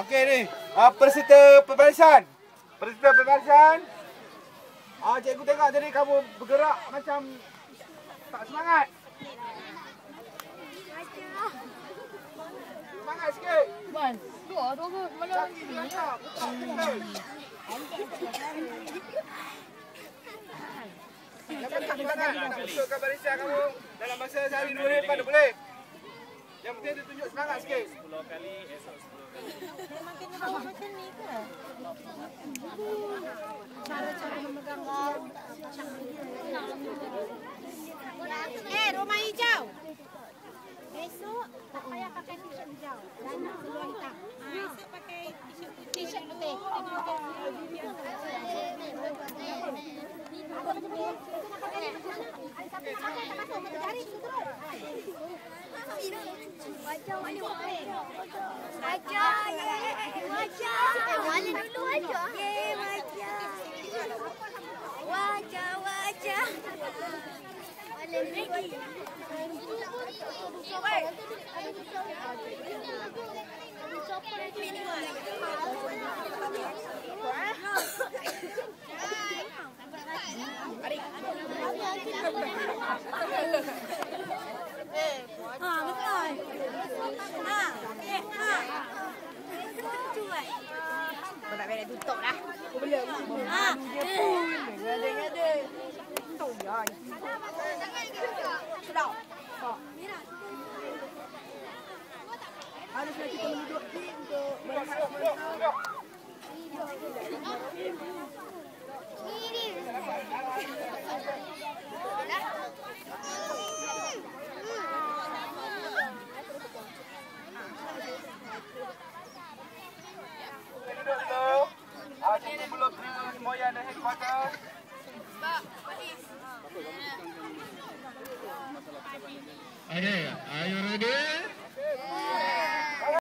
Okey ni. Ah peserta pembalasan. Peserta pembalasan. Ah cikgu tengok tadi kamu bergerak macam tak semangat. Semangat sikit. Man, dua dua ke mana? Tak, tak, tak, tak, tak, tak, tak, masukkan barisan kamu dalam masa sehari dua hari depan boleh. Yang penting dia tunjuk semangat sikit. 10 kali, esok 10 kali. Wajah mana nak balik tutup dah. Ha. Ngade-ngade. Tu ya. Sedap. Haruslah kita menduduk ni untuk berehat. Duduk dulu. Ah, cikgu belum terima headquarters. Okay, are you ready?